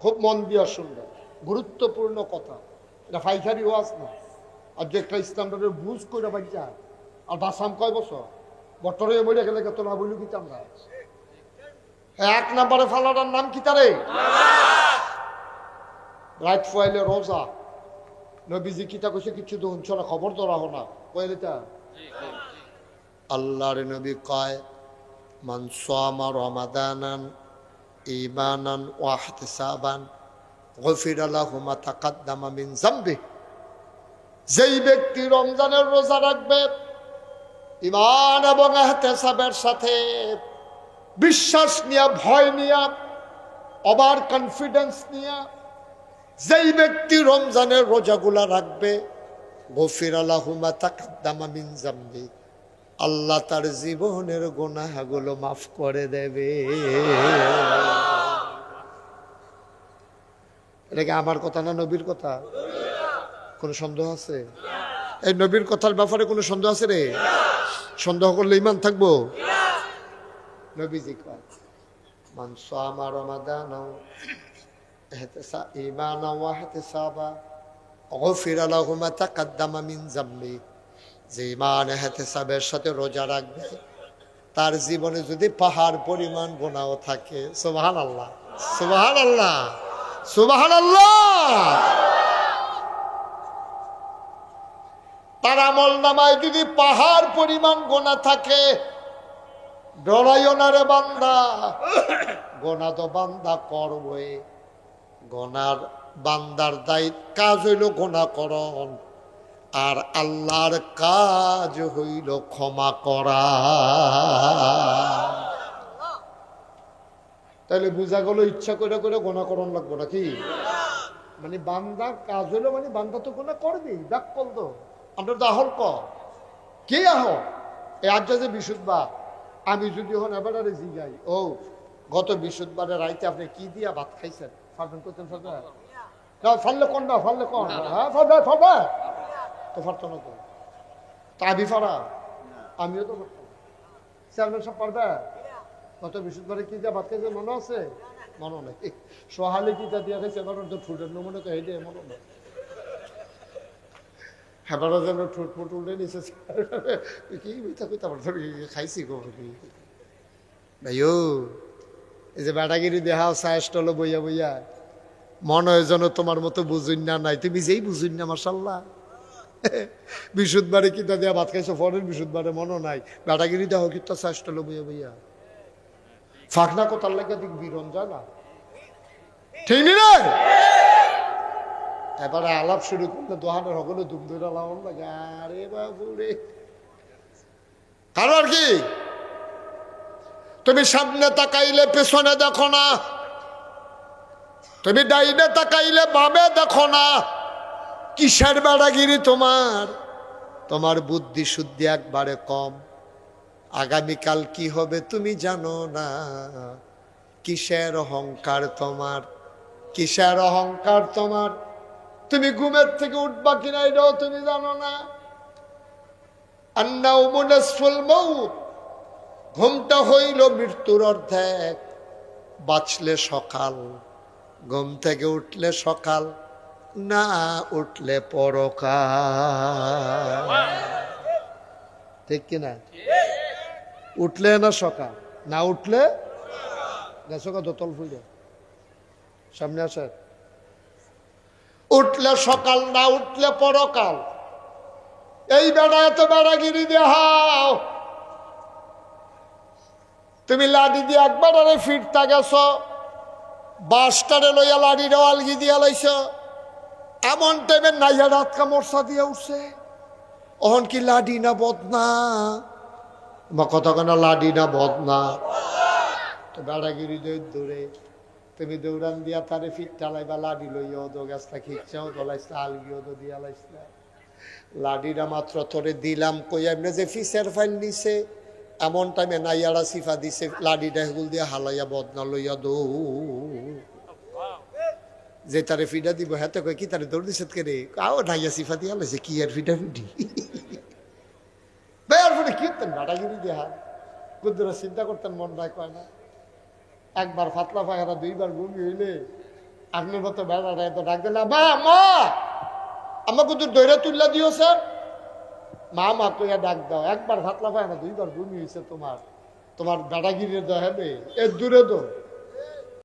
খুব মন দিয়া শুনবেন গুরুত্বপূর্ণ কথা। এটা ফাইখারি ওয়াজ না। আর যে একটা ইসলামটাকে বুঝ করে বাচ্চা আর বাসাম কয় বছর? বটরে মরে গেলে তো না বললু কি আমরা এক নাম্বারে ফালাটার নাম কি তারে? রাইট ফয়েলে রোজা। নবীজি কিতা কইছে? কিছু তো শুনছ না খবর তো রাখো না। কইলে তা? আল্লাহর নবী কয় মান সামা রমাদানান ঈমানান ওয়া ইহতিসাবান গফির লাহু মা তাকাদ্দামা মিন যামবি যেই ব্যক্তি রমজানের রোজা রাখবে। ইমান এবং এহতেসাবের সাথে বিশ্বাস নিয়া, ভয় নিয়া অবার কনফিডেন্স নিয়া যেই ব্যক্তি রমজানের রোজাগুলা রাখবে, গফির আলাহুমা তাকাদ্দামা মিন জাম্বি আল্লাহ তার জীবনের গোনাগুলো মাফ করে দেবে। এটা কি আমার কথা না নবীর কথা? কোনো সন্দেহ আছে? এই নবীর কথার ব্যাপারে কোনো সন্দেহ আছে রে? সন্দেহ করলে ইমান থাকব? তার জীবনে যদি পাহাড় পরিমাণ গোনাও থাকে সুবাহান আল্লাহ সুবাহান আল্লাহ সুবাহান তার আমল নামায় যদি পাহাড় পরিমাণ গোনা থাকে, ডরাইও না বান্দা। গোনা তো বান্দা করবে। গোনার বান্দার দায়িত্ব, কাজ হইল গোনা করণ আর আল্লাহর কাজ হইল ক্ষমা করা। তাহলে বুঝা গেল ইচ্ছা করে করে গোনা করণ লাগবো নাকি? মানে বান্দার কাজ হইল মানে বান্দা তো গোনা করবি দেখ কল তো। আমরা তো আহল ক। কে আহ এই আজ যে বিশুদ্ধবার আমি যদি হন এবারে জিগাই ও গত বিশুদ্ধবারে রাইতে আপনি কি দিয়া ভাত খাইছেন? ফার্মেন্ট করতেন ফার্মেন্ট না ফাললে কোন না ফাললে কোন? হ্যাঁ ফালবে ফালবে তো পারতো না তো তাবি ফারা? আমিও তো চেয়ারম্যান সব পারবে গত বৃহস্পতিবারে কি যা ভাত খাইছে, মনে আছে? মনে নেই। সোহালে কি যা দিয়া খাইছে এবার তো ঠুটের নমুনে তো হেঁটে মনে নেই। হেবারও যেন ঠুট ফুট উল্টে নিছে, কি মিথ্যা কইতে আমার খাইছি গো ভাইও এই যে বেটাগিরি দেহাও চায় স্টলে বইয়া বইয়া, মনে হয় যেন তোমার মতো বুঝুন না নাই। তুমি যেই বুঝুন না মার্শাল্লাহ বিশুদ্ধবারে কিতা দেয়া ভাত খাইছো ফরের বিশুদ্ধবারে মনে নাই। বেটাগিরি দেহ কিতা চায় স্টলে বইয়া বইয়া। ফাঁকনা কোথার লাগে দিক বিরন যায় না? ঠিক নি এবারে আলাপ শুরু করলে দোহানের সকলে দুম লাগান লাগে। আরে বাবু রে। কারণ কি? তুমি সামনে তাকাইলে পেছনে দেখো না। তুমি ডাইনে তাকাইলে বামে দেখো না। কিসের বেড়াগিরি তোমার? তোমার বুদ্ধি শুদ্ধি একবারে কম। আগামীকাল কি হবে তুমি জানো না। কিসের অহংকার তোমার? কিসের অহংকার তোমার? তুমি ঘুমের থেকে উঠবা কিনা এটাও তুমি জানো না। আন্নাও মুনাসফুল মৌত ঘুমটা হইল মৃত্যুর অর্ধেক। বাঁচলে সকাল, ঘুম থেকে উঠলে সকাল, না উঠলে পরকাল। ঠিক কিনা? উঠলে না সকাল? না উঠলে? সকাল দোতল ফুলে সামনে আসে। উঠলে সকাল, না উঠলে পরকাল। এই বেড়া এত বেড়াগিরি দেহাও তুমি লাডি দিয়ে একবার আরে ফিরতা গেছ। বাসটারে লইয়া লাডিরে আলগি দিয়া লাইছ। এমন টাইমে নাইয়া রাত কামড়সা দিয়ে উঠছে। অহন কি লাডি না বদনা? কেন লাডি না বদনা তো বেড়াগিরি দৌড়ে তুমি দৌড়ান দিয়া তারে ফিট টালাইবা লাডি লইয়া দো গাছটা খিচ্ছাও দলাইছলা আলগিও দো দিয়া লাইছলা লাডিরা মাত্র তোরে দিলাম কই, এমনি যে ফিসের ফাইল নিছে এমন টাইমে নাইয়ারা সিফা দিছে, লাডিটা হেগুল দিয়ে হালাইয়া বদনা লইয়া দো যে তারে ফিডা দিব, হেতে কই কি তারে দৌড় দিছে কে রে? আও, নাইয়া সিফা দিয়া লাইছে, কি আর ফিডা ফিডি? বেয়ার ফলে কি হতেন? বাটাগিরি দেহা কুদ্দুরা চিন্তা করতেন, মন নাই কয় না। একবার ফাতলা পায়খানা, দুইবার ঘুমি হইলে আপনার মতো বেড়াটা এত ডাক দিলে, মা মা আমাকে তো দৈরা তুললা দিও, স্যার। মা মা, কইয়া ডাক দাও। একবার ফাতলা না দুইবার বমি হয়েছে তোমার। তোমার বেড়াগিরি দহেবে এর দূরে দো